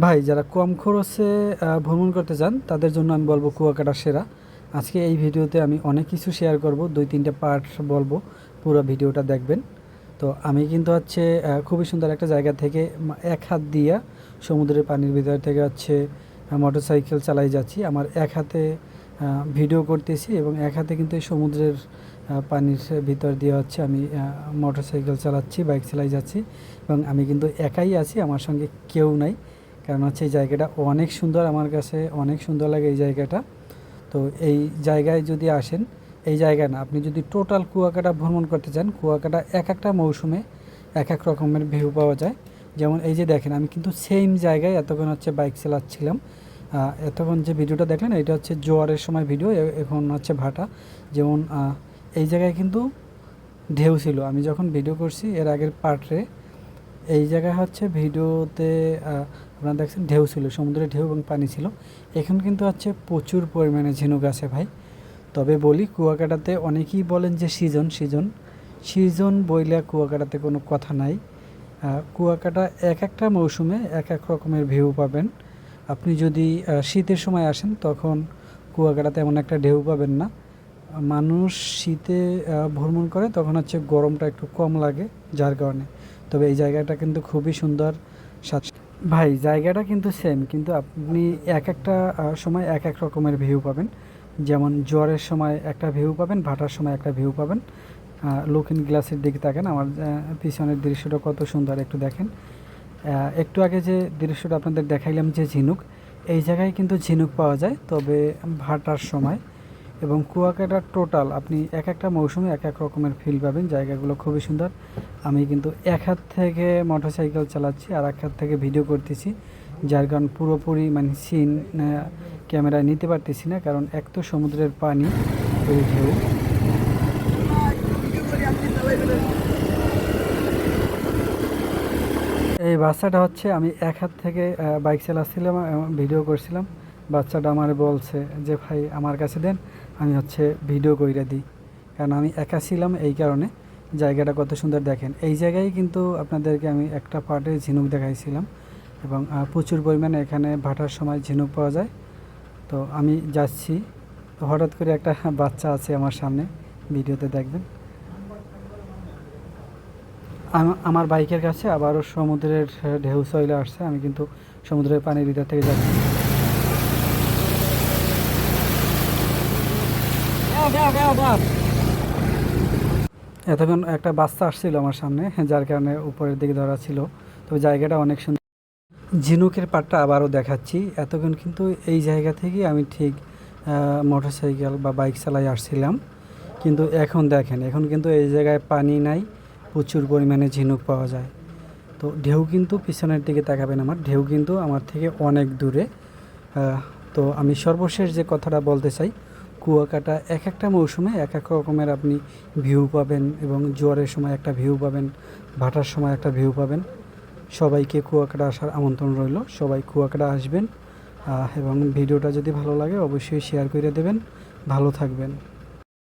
ভাই, যারা কম খরচে ভ্রমণ করতে চান, তাদের জন্য আমি বলব কুয়াকাটা সেরা। আজকে এই ভিডিওতে আমি অনেক কিছু শেয়ার করব, দুই, তিনটে পার্ট বলব, পুরো ভিডিওটা দেখবেন। তো আমি কিন্তু হচ্ছে খুবই সুন্দর একটা জায়গা থেকে এক হাত দিয়া সমুদ্রের পানির ভিতর থেকে হচ্ছে মোটরসাইকেল চালাই যাচ্ছি। আমার এক হাতে ভিডিও করতেছি এবং এক হাতে কিন্তু এই সমুদ্রের পানির ভিতর দিয়ে হচ্ছে আমি মোটর সাইকেল চালাচ্ছি বাইক চালাই যাচ্ছি এবং আমি কিন্তু একাই আছি, আমার সঙ্গে কেউ নাই। কারণ হচ্ছে এই জায়গাটা অনেক সুন্দর আমার কাছে, অনেক সুন্দর লাগে এই জায়গাটা। তো এই জায়গায় যদি আসেন, এই জায়গা না, আপনি যদি টোটাল কুয়াকাটা ভ্রমণ করতে চান, কুয়াকাটা এক একটা মৌসুমে এক এক রকমের ভিউ পাওয়া যায়। যেমন এই যে দেখেন, আমি কিন্তু সেম জায়গায় এতক্ষণ হচ্ছে বাইক চালাচ্ছিলাম। এতক্ষণ যে ভিডিওটা দেখলেন, এটা হচ্ছে জোয়ারের সময় ভিডিও এখন হচ্ছে ভাটা। যেমন এই জায়গায় কিন্তু ঢেউ ছিল। আমি যখন ভিডিও করছি, এর আগের পার্টে এই জায়গায় হচ্ছে ভিডিওতে আপনারা দেখছেন ঢেউ ছিল সমুদ্রে ঢেউ এবং পানি ছিল। এখন কিন্তু হচ্ছে প্রচুর পরিমাণে ঝিনুক আছে ভাই। তবে বলি, কুয়াকাটাতে অনেকেই বলেন যে সিজন সিজন। সিজন বইলে কুয়াকাটাতে কোনো কথা নাই। কুয়াকাটা এক একটা মৌসুমে এক এক রকমের ভিউ পাবেন। আপনি যদি শীতের সময় আসেন, তখন কুয়াকাটাতে এমন একটা ঢেউ পাবেন না। মানুষ শীতে ভ্রমণ করে, তখন হচ্ছে গরমটা একটু কম লাগে, যার কারণে। তবে এই জায়গাটা কিন্তু খুবই সুন্দর। ভাই, জায়গাটা কিন্তু সেম কিন্তু আপনি এক একটা সময় এক এক রকমের ভিউ পাবেন। যেমন জ্বরের সময় একটা ভিউ পাবেন, ভাটার সময় একটা ভিউ পাবেন। লুকিং গ্লাসের দিকে তাকান, আমার পিছনের দৃশ্যটা কত সুন্দর একটু দেখেন। একটু আগে যে দৃশ্যটা আপনাদের দেখাইলাম যে ঝিনুক, এই জায়গায় কিন্তু ঝিনুক পাওয়া যায়, তবে ভাটার সময় এবং কুয়াকাটার টোটাল আপনি এক একটা মৌসুমে এক এক রকমের ফিল পাবেন, জায়গাগুলো খুবই সুন্দর। আমি কিন্তু এক হাত থেকে মোটরসাইকেল চালাচ্ছি আর এক হাত থেকে ভিডিও করতেছি, যার কারণ পুরোপুরি মানে সিন ক্যামেরায় নিতে পারতেছি না, কারণ এক তো সমুদ্রের পানি ঢেউ। এই বাচ্চাটা হচ্ছে, আমি এক হাত থেকে বাইক চালাচ্ছিলাম ভিডিও করছিলাম। বাচ্চাটা আমার বলছে যে, ভাই, আমার কাছে দেন, আমি হচ্ছে ভিডিও কইরা দিই। কারণ আমি একা ছিলাম এই কারণে। জায়গাটা কত সুন্দর দেখেন। এই জায়গায় কিন্তু আপনাদেরকে আমি একটা পার্টে ঝিনুক দেখাইছিলাম এবং প্রচুর পরিমাণে এখানে ভাটার সময় ঝিনুক পাওয়া যায়। তো আমি যাচ্ছি। তো হঠাৎ করে একটা বাচ্চা আছে আমার সামনে, ভিডিওতে দেখবেন। আমার বাইকের কাছে আবারও সমুদ্রের ঢেউ চলে আসছে, আমি কিন্তু সমুদ্রের পানির ভিতর থেকে যাচ্ছি। এতক্ষণ একটা বাচ্চা আসছিল আমার সামনে, যার কারণে উপরের দিকে ধরা ছিল। তো জায়গাটা অনেক সুন্দর ঝিনুকের পাটটা আবারও দেখাচ্ছি। এতক্ষণ কিন্তু এই জায়গা থেকে আমি ঠিক মোটর সাইকেল বা বাইক চালাই আসছিলাম। কিন্তু এখন দেখেন, এখন কিন্তু এই জায়গায় পানি নাই, প্রচুর পরিমাণে ঝিনুক পাওয়া যায়। তো ঢেউ কিন্তু পিছনের দিকে তাকাবেন আমার, ঢেউ কিন্তু আমার থেকে অনেক দূরে। তো আমি সর্বশেষ যে কথাটা বলতে চাই কুয়াকাটা এক একটা মৌসুমে এক এক রকমের আপনি ভিউ পাবেন এবং জোয়ারের সময় একটা ভিউ পাবেন, ভাটার সময় একটা ভিউ পাবেন। সবাইকে কুয়াকাটা আসার আমন্ত্রণ রইল। সবাই কুয়াকাটা আসবেন এবং ভিডিওটা যদি ভালো লাগে অবশ্যই শেয়ার করে দেবেন। ভালো থাকবেন।